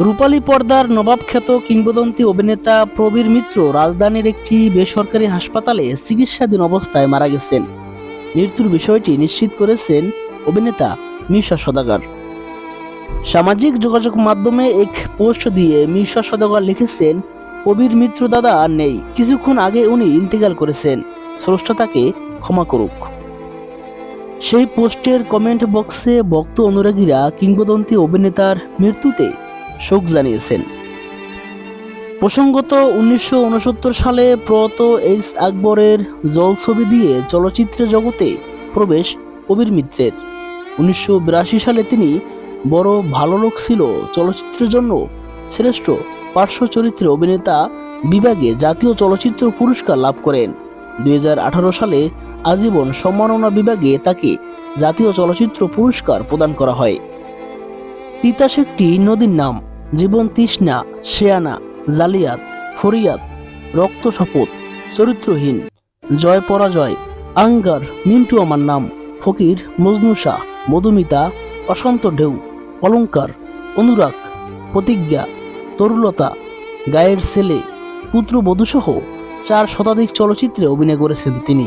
রূপালী পর্দার নবাব খ্যাত কিংবদন্তি অভিনেতা প্রবীর মিত্র রাজধানীর একটি বেসরকারি হাসপাতালে চিকিৎসাধীন অবস্থায় মারা গেছেন। মৃত্যুর বিষয়টি নিশ্চিত করেছেন অভিনেতা মিশা সদাগর। সামাজিক যোগাযোগ মাধ্যমে এক পোস্ট দিয়ে মিশা সদাগর লিখেছেন কবির মিত্র দাদা আর নেই। কিছুক্ষণ আগে উনি ইন্তেকাল করেছেন। স্রষ্টা তাকে ক্ষমা করুক। সেই পোস্টের কমেন্ট বক্সে ভক্ত অনুরাগীরা কিংবদন্তি অভিনেতার মৃত্যুতে শোক জানিয়েছেন। প্রসঙ্গত, উনিশশো উনসত্তর সালে প্রয়াত এইচ আকবরের জল ছবি দিয়ে চলচ্চিত্র জগতে প্রবেশ কবির মিত্রের। উনিশশো বিরাশি সালে তিনি বড় ভালো লোক ছিল, চলচ্চিত্রের জন্য শ্রেষ্ঠ পার্শ্ব চরিত্রে অভিনেতা বিভাগে জাতীয় চলচ্চিত্র পুরস্কার লাভ করেন। দুই হাজার আঠারো সালে আজীবন সম্মাননা বিভাগে তাকে জাতীয় চলচ্চিত্র পুরস্কার প্রদান করা হয়। তিতাস একটি নদীর নাম। জীবন তৃষ্ণা শেয়ানা জালিয়াত, ফরিয়াদ, রক্ত শপথ, চরিত্রহীন, জয় পরাজয়, আঙ্গার, মিন্টু আমার নাম, ফকির মজনুষা মধুমিতা, অশান্ত ঢেউ, অলঙ্কার, অনুরাগ, প্রতিজ্ঞা, তরুলতা, গায়ের ছেলে পুত্রবধূসহ চার শতাধিক চলচ্চিত্রে অভিনয় করেছেন তিনি।